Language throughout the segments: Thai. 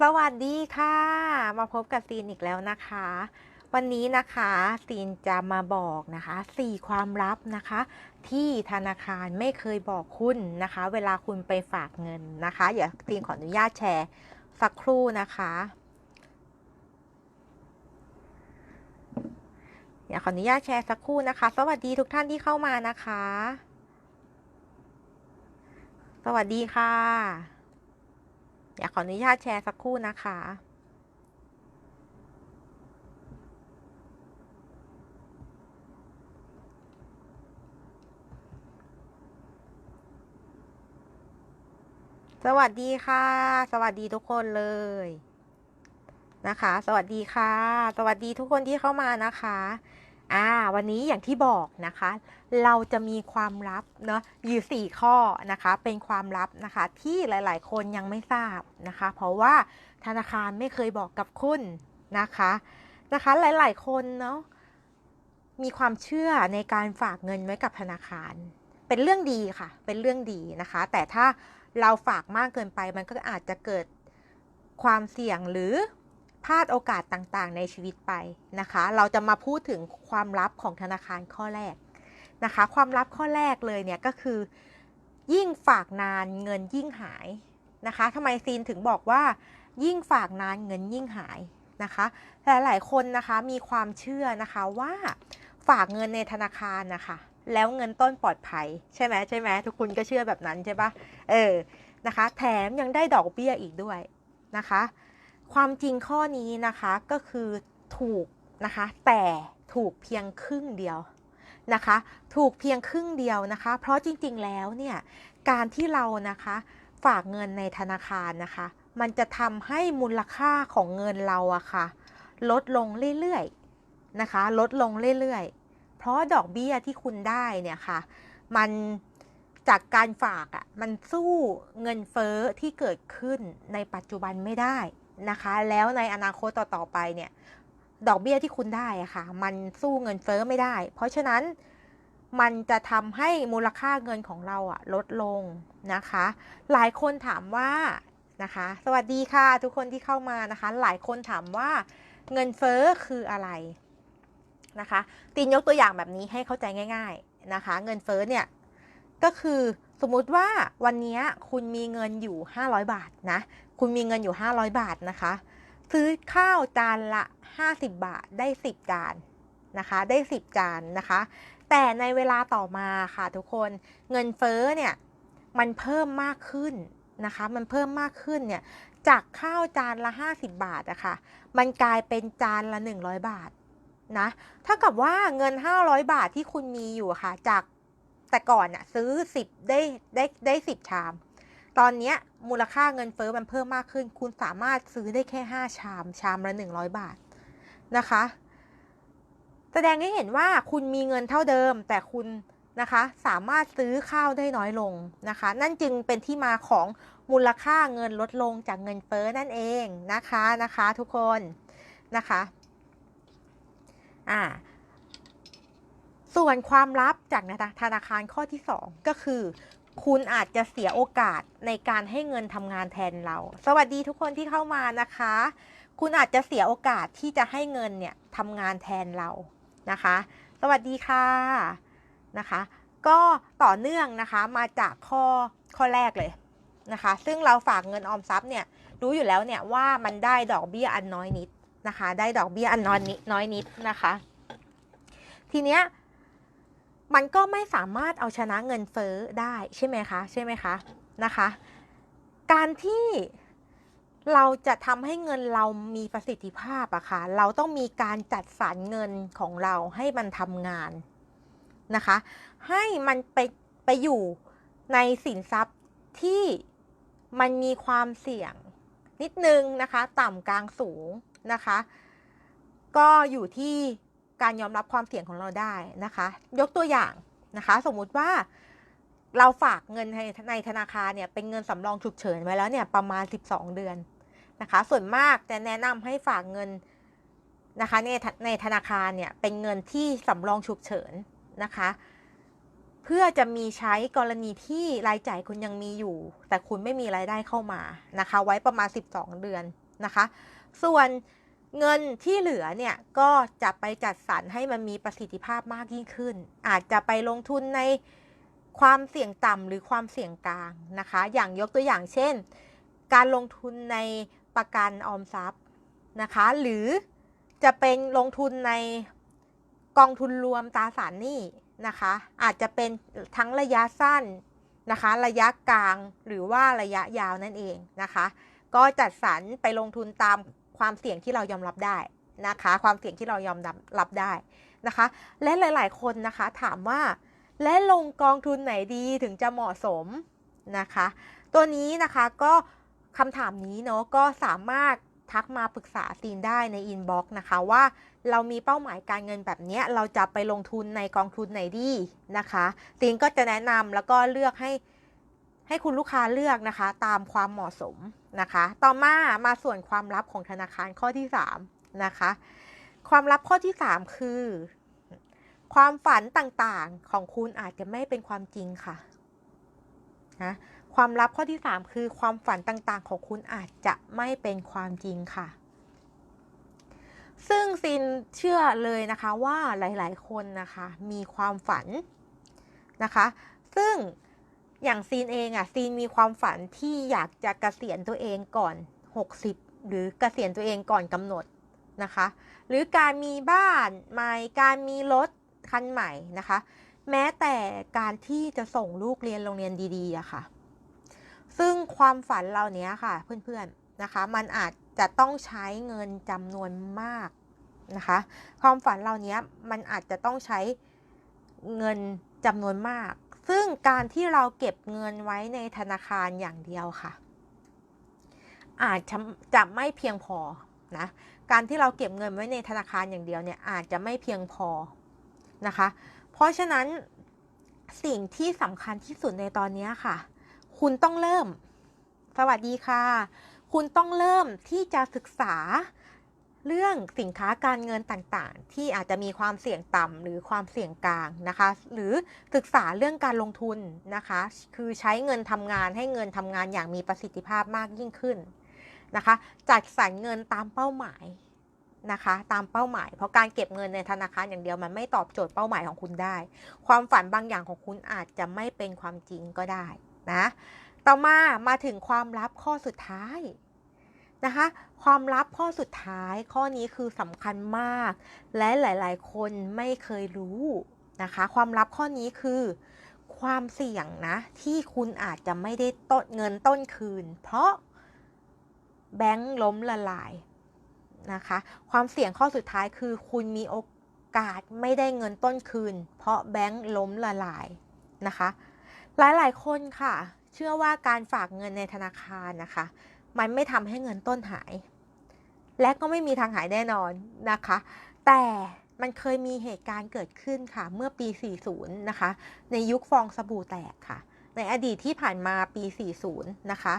สวัสดีค่ะ มาพบกับซีนอีกแล้วนะคะ วันนี้นะคะซีนจะมาบอกนะคะสี่ความลับนะคะ ที่ธนาคารไม่เคยบอกคุณนะคะ เวลาคุณไปฝากเงินนะคะอย่าซีนขออนุญาตแชร์สักครู่นะคะอย่าขออนุญาตแชร์สักครู่นะคะ สวัสดีทุกท่านที่เข้ามานะคะ สวัสดีค่ะ อยากขออนุญาตแชร์สักครู่นะคะสวัสดีค่ะ สวัสดีทุกคนเลยนะคะ สวัสดีค่ะ สวัสดีทุกคนที่เข้ามานะคะ อ่าวันนี้อย่างที่บอกนะคะ เราจะมีความลับเนาะอยู่สี่ข้อนะคะ เป็นความลับนะคะที่หลาย ๆ คนยังไม่ทราบนะคะ เพราะว่าธนาคารไม่เคยบอกกับคุณนะคะนะคะหลาย ๆ คนเนาะมีความเชื่อในการฝากเงินไว้กับธนาคาร เป็นเรื่องดีค่ะ เป็นเรื่องดีนะคะ แต่ถ้าเราฝากมากเกินไปมันก็อาจจะเกิดความเสี่ยงหรือ พลาดโอกาสต่างๆ ในชีวิตไปนะคะ เราจะมาพูดถึงความลับของธนาคารข้อแรกนะคะ ความลับข้อแรกเลยเนี่ยก็คือ ยิ่งฝากนานเงินยิ่งหายนะคะทำไมซีนถึงบอกว่า ยิ่งฝากนานเงินยิ่งหายนะคะหลายๆคนนะคะมีความเชื่อนะคะว่าฝากเงินในธนาคารนะคะแล้วเงินต้นปลอดภัยใช่ไหมใช่ไหมทุกคนก็เชื่อแบบนั้นใช่ปะเออนะคะ แถมยังได้ดอกเบี้ยอีกด้วยนะคะ ความจริงข้อนี้นะคะก็คือถูกนะคะแต่ถูกเพียงครึ่งเดียวนะคะ ถูกเพียงครึ่งเดียวนะคะ เพราะจริงๆแล้วเนี่ยการที่เรานะคะฝากเงินในธนาคารนะคะ มันจะทำให้มูลค่าของเงินเราอะค่ะ ลดลงเรื่อยๆนะคะ ลดลงเรื่อยๆ เพราะดอกเบี้ยที่คุณได้เนี่ยค่ะ มันจากการฝากอะมันสู้เงินเฟ้อที่เกิดขึ้นในปัจจุบันไม่ได้ นะคะ แล้วในอนาคตต่อๆไปเนี่ย ดอกเบี้ยที่คุณได้ะค่ะ มันสู้เงินเฟ้อไม่ได้ เพราะฉะนั้นมันจะทำให้มูลค่าเงินของเราอะลดลงนะคะ หลายคนถามว่านะคะ สวัสดีค่ะทุกคนที่เข้ามานะคะ หลายคนถามว่าเงินเฟ้อคืออะไรนะคะตีนยกตัวอย่างแบบนี้ให้เข้าใจง่าย ๆนะคะ เงินเฟ้อเนี่ยก็คือ สมมุติว่าวันนี้คุณมีเงินอยู่ 500 บาทนะ คุณมีเงินอยู่ 500 บาทนะคะ ซื้อข้าวจานละ 50 บาทได้ 10 จานนะคะ ได้ 10 จานนะคะ แต่ในเวลาต่อมาค่ะทุกคน เงินเฟ้อเนี่ย มันเพิ่มมากขึ้นนะคะ มันเพิ่มมากขึ้นเนี่ย จากข้าวจานละ 50 บาทอะคะ่ะมันกลายเป็นจานละ 100 บาทนะ ถ้ากับว่าเงิน 500 บาทที่คุณมีอยู่ค่ะ จาก แต่ก่อนอะซื้อ10ได้ได้ได้10ชาม ตอนนี้มูลค่าเงินเฟอ้อมันเพิ่มมากขึ้น คุณสามารถซื้อได้แค่5ชาม ชามละ100บาทนะคะ แสดงให้เห็นว่าคุณมีเงินเท่าเดิม แต่คุณนะคะ สามารถซื้อข้าวได้น้อยลงนะคะ นั่นจึงเป็นที่มาของมูลค่าเงินลดลงจากเงินเฟ้อนั่นเองนะคะนะคะ ทุกคนนะคะ อ่า ส่วนความลับจากธนาคารข้อที่ 2 ก็คือ คุณอาจจะเสียโอกาสในการให้เงินทำงานแทนเรา สวัสดีทุกคนที่เข้ามานะคะ คุณอาจจะเสียโอกาสที่จะให้เงินเนี่ยทำงานแทนเรานะคะ สวัสดีค่ะนะคะ ก็ต่อเนื่องนะคะมาจากข้อข้อแรกเลยนะคะ ซึ่งเราฝากเงินออมทรัพย์เนี่ยรู้อยู่แล้วเนี่ยว่ามันได้ดอกเบี้ยอันน้อยนิดนะคะ ได้ดอกเบี้ยอันน้อยนิดน้อยนิดนะคะ ทีเนี้ย มันก็ไม่สามารถเอาชนะเงินเฟ้อได้ใช่ไหมคะใช่ไหมคะนะคะ การที่เราจะทำให้เงินเรามีประสิทธิภาพอะคะ่ะ เราต้องมีการจัดสรรเงินของเราให้มันทำงานนะคะ ให้มันไปไปอยู่ในสินทรัพย์ที่มันมีความเสี่ยงนิดนึงนะคะ ต่ำกลางสูงนะคะ ก็อยู่ที่ การยอมรับความเสี่ยงของเราได้นะคะ ยกตัวอย่างนะคะ สมมุติว่าเราฝากเงินในในธนาคารเนี่ยเป็นเงินสำรองฉุกเฉินไว้แล้วเนี่ยประมาณ 12 เดือนนะคะ ส่วนมากจะแนะนำให้ฝากเงินนะคะในในธนาคารเนี่ยเป็นเงินที่สำรองฉุกเฉินนะคะ เพื่อจะมีใช้กรณีที่รายจ่ายคุณยังมีอยู่ แต่คุณไม่มีรายได้เข้ามานะคะ ไว้ประมาณ 12 เดือนนะคะ ส่วน เงินที่เหลือเนี่ยก็จะไปจัดสรรให้มันมีประสิทธิภาพมากยิ่งขึ้น อาจจะไปลงทุนในความเสี่ยงต่ำหรือความเสี่ยงกลางนะคะ อย่างยกตัวอย่างเช่น การลงทุนในประกันออมทรัพย์นะคะ หรือจะเป็นลงทุนในกองทุนรวมตราสารหนี้นะคะ อาจจะเป็นทั้งระยะสั้นนะคะ ระยะกลางหรือว่าระยะยาวนั่นเองนะคะ ก็จัดสรรไปลงทุนตาม ความเสี่ยงที่เรายอมรับได้นะคะ ความเสี่ยงที่เรายอมรับได้นะคะ และหลาย ๆ คนนะคะถามว่า และลงกองทุนไหนดีถึงจะเหมาะสมนะคะ ตัวนี้นะคะก็คำถามนี้เนาะก็สามารถทักมาปรึกษาซีนได้ในอินบ็อกซ์นะคะว่าเรามีเป้าหมายการเงินแบบนี้เราจะไปลงทุนในกองทุนไหนดีนะคะซีนก็จะแนะนำแล้วก็เลือกให้ให้คุณลูกค้าเลือกนะคะ ตามความเหมาะสม นะคะ ต่อมามาส่วนความลับของธนาคารข้อที่3นะคะ ความลับข้อที่ 3 คือ ความฝันต่างๆของคุณอาจจะไม่เป็นความจริงค่ะนะความลับข้อที่ 3 คือ ความฝันต่างๆ ของคุณอาจจะไม่เป็นความจริงค่ะ ซึ่งซินเชื่อเลยนะคะว่าหลายๆ คนนะคะ มีความฝันนะคะ ซึ่ง อย่างซีนเองอะซีนมีความฝันที่อยากจะกะเกษียณตัวเองก่อน 60 หรือเกษียณตัวเองก่อนกำหนดนะคะ หรือการมีบ้านใหม่การมีรถคันใหม่นะคะ แม้แต่การที่จะส่งลูกเรียนโรงเรียนดีๆอะค่ะ ซึ่งความฝันเหล่านี้ค่ะเพื่อนๆนะคะ มันอาจจะต้องใช้เงินจำนวนมากนะคะ ความฝันเหล่านี้มันอาจจะต้องใช้เงินจำนวนมาก ซึ่งการที่เราเก็บเงินไว้ในธนาคารอย่างเดียวค่ะ อาจจะจะไม่เพียงพอนะการที่เราเก็บเงินไว้ในธนาคารอย่างเดียวเนี่ยอาจจะไม่เพียงพอนะคะ เพราะฉะนั้นสิ่งที่สำคัญที่สุดในตอนนี้ค่ะ คุณต้องเริ่ม สวัสดีค่ะ คุณต้องเริ่มที่จะศึกษา เรื่องสินค้าการเงินต่างๆ ที่อาจจะมีความเสี่ยงต่ำหรือความเสี่ยงกลางนะคะ หรือศึกษาเรื่องการลงทุนนะคะ คือใช้เงินทำงานให้เงินทำงานอย่างมีประสิทธิภาพมากยิ่งขึ้นนะคะ จัดสรรเงินตามเป้าหมายนะคะ ตามเป้าหมาย เพราะการเก็บเงินในธนาคารอย่างเดียวมันไม่ตอบโจทย์เป้าหมายของคุณได้ ความฝันบางอย่างของคุณอาจจะไม่เป็นความจริงก็ได้นะ ต่อมามาถึงความลับข้อสุดท้าย นะคะ ความลับข้อสุดท้ายข้อนี้คือสำคัญมาก และหลายๆ คนไม่เคยรู้นะคะ ความลับข้อนี้คือ ความเสี่ยงนะ ที่คุณอาจจะไม่ได้ต้นเงินต้นคืน เพราะแบงค์ล้มละลายนะคะ ความเสี่ยงข้อสุดท้ายคือ คุณมีโอกาสไม่ได้เงินต้นคืน เพราะแบงค์ล้มละลายนะคะ หลายๆ คนค่ะ เชื่อว่าการฝากเงินในธนาคารนะคะ มันไม่ทำให้เงินต้นหาย และก็ไม่มีทางหายแน่นอนนะคะ แต่มันเคยมีเหตุการณ์เกิดขึ้นค่ะเมื่อปี 40 นะคะ ในยุคฟองสบู่แตกค่ะ ในอดีตที่ผ่านมาปี 40 นะคะ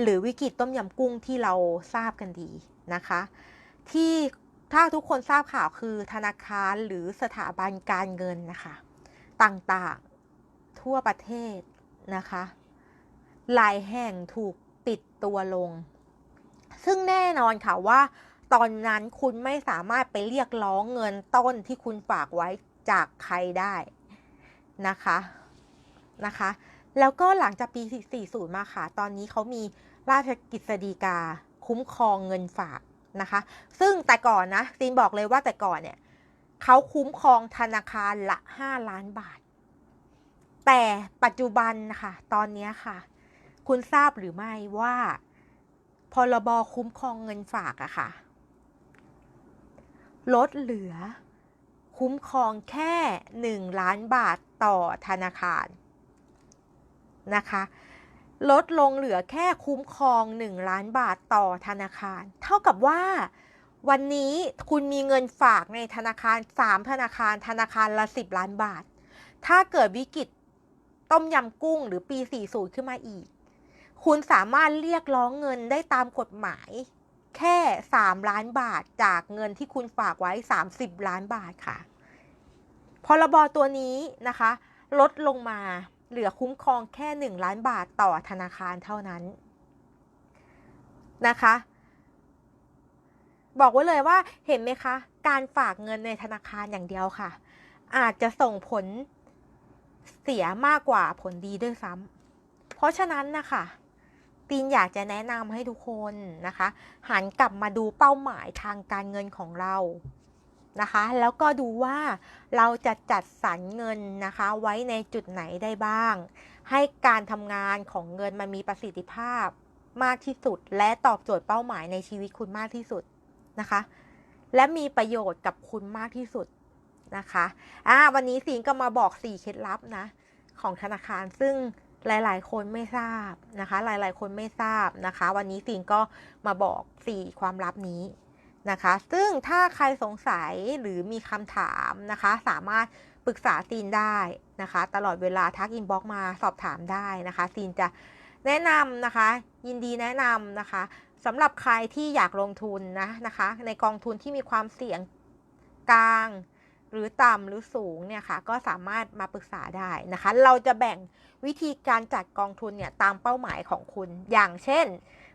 หรือวิกฤตต้มยำกุ้งที่เราทราบกันดีนะคะ ที่ถ้าทุกคนทราบข่าวคือธนาคารหรือสถาบันการเงินนะคะ ต่างๆทั่วประเทศนะคะ หลายแห่งถูก ตัวลง ซึ่งแน่นอนค่ะว่าตอนนั้นคุณไม่สามารถไปเรียกร้องเงินต้นที่คุณฝากไว้จากใครได้นะคะนะคะ แล้วก็หลังจากปี 40 มาค่ะ ตอนนี้เขามีราชกิจสีกา คุ้มครองเงินฝากนะคะ ซึ่งแต่ก่อนนะซีนบอกเลยว่าแต่ก่อนเนี่ยเขาคุ้มครองธนาคารละ 5 ล้านบาท แต่ปัจจุบันนะคะตอนนี้ค่ะ คุณทราบหรือไม่ว่าพรบคุ้มครองเงินฝากอะค่ะ ลดเหลือ คุ้มครองแค่ 1 ล้านบาทต่อธนาคารนะคะ ลดลงเหลือแค่คุ้มครอง 1 ล้านบาทต่อธนาคาร เท่ากับว่าวันนี้คุณมีเงินฝากในธนาคาร 3 ธนาคาร ธนาคารละ 10 ล้านบาท ถ้าเกิดวิกฤตต้มยำกุ้งหรือปี 40 ขึ้นมาอีก คุณสามารถเรียกร้องเงินได้ตามกฎหมาย แค่ 3 ล้านบาทจากเงินที่คุณฝากไว้ 30 ล้านบาทค่ะ พรบตัวนี้นะคะ ลดลงมาเหลือคุ้มครองแค่ 1 ล้านบาทต่อธนาคารเท่านั้นนะคะ บอกไว้เลยว่าเห็นไหมคะ การฝากเงินในธนาคารอย่างเดียวค่ะ อาจจะส่งผลเสียมากกว่าผลดีด้วยซ้ำเพราะฉะนั้นนะคะ ตีนอยากจะแนะนำให้ทุกคนนะคะ หันกลับมาดูเป้าหมายทางการเงินของเรานะคะ แล้วก็ดูว่าเราจะจัดสรรเงินนะคะ ไว้ในจุดไหนได้บ้าง ให้การทำงานของเงินมันมีประสิทธิภาพมากที่สุด และตอบโจทย์เป้าหมายในชีวิตคุณมากที่สุดนะคะ และมีประโยชน์กับคุณมากที่สุดนะคะอ่าวันนี้ซีนก็มาบอก 4 เคล็ดลับนะ ของธนาคารซึ่ง หลายๆ คนไม่ทราบนะคะ หลายๆ คนไม่ทราบนะคะ วันนี้ซีนก็มาบอก 4 ความลับนี้นะคะ ซึ่งถ้าใครสงสัยหรือมีคำถามนะคะ สามารถปรึกษาซีนได้นะคะ ตลอดเวลาทักอินบ็อกมาสอบถามได้นะคะซีนจะแนะนำนะคะ ยินดีแนะนำนะคะสำหรับใครที่อยากลงทุนนะนะคะ ในกองทุนที่มีความเสี่ยงกลาง หรือต่ำหรือสูงเนี่ยค่ะก็สามารถมาปรึกษาได้นะคะ เราจะแบ่งวิธีการจัดกองทุนเนี่ยตามเป้าหมายของคุณ อย่างเช่น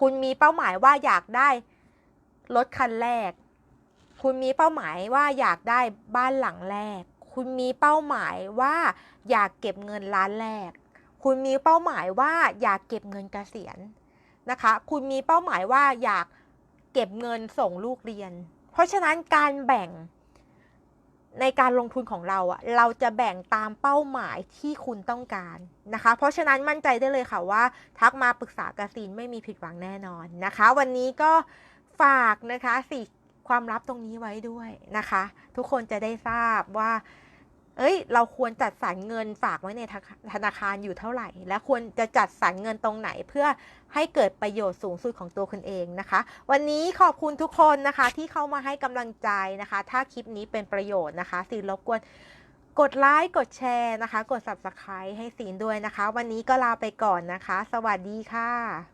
คุณมีเป้าหมายว่าอยากได้รถคันแรก คุณมีเป้าหมายว่าอยากได้บ้านหลังแรก คุณมีเป้าหมายว่าอยากเก็บเงินล้านแรก คุณมีเป้าหมายว่าอยากเก็บเงินเกษียณนะคะ คุณมีเป้าหมายว่าอยากเก็บเงินส่งลูกเรียน เพราะฉะนั้นการแบ่ง ในการลงทุนของเราอะเราจะแบ่งตามเป้าหมายที่คุณต้องการนะคะ เพราะฉะนั้นมั่นใจได้เลยค่ะว่า ทักมาปรึกษากสินไม่มีผิดหวังแน่นอนนะคะ วันนี้ก็ฝากนะคะสี่ความลับตรงนี้ไว้ด้วยนะคะ ทุกคนจะได้ทราบว่า เอ้ย เราควรจัดสรรเงินฝากไว้ในธนาคารอยู่เท่าไหร่ และควรจะจัดสรรเงินตรงไหนเพื่อให้เกิดประโยชน์สูงสุดของตัวคุณเองนะคะ วันนี้ขอบคุณทุกคนนะคะ ที่เข้ามาให้กำลังใจนะคะ ถ้าคลิปนี้เป็นประโยชน์นะคะซีรบกวนกดไลค์กดแชร์นะคะ กด subscribe ให้ซีนด้วยนะคะ วันนี้ก็ลาไปก่อนนะคะ สวัสดีค่ะ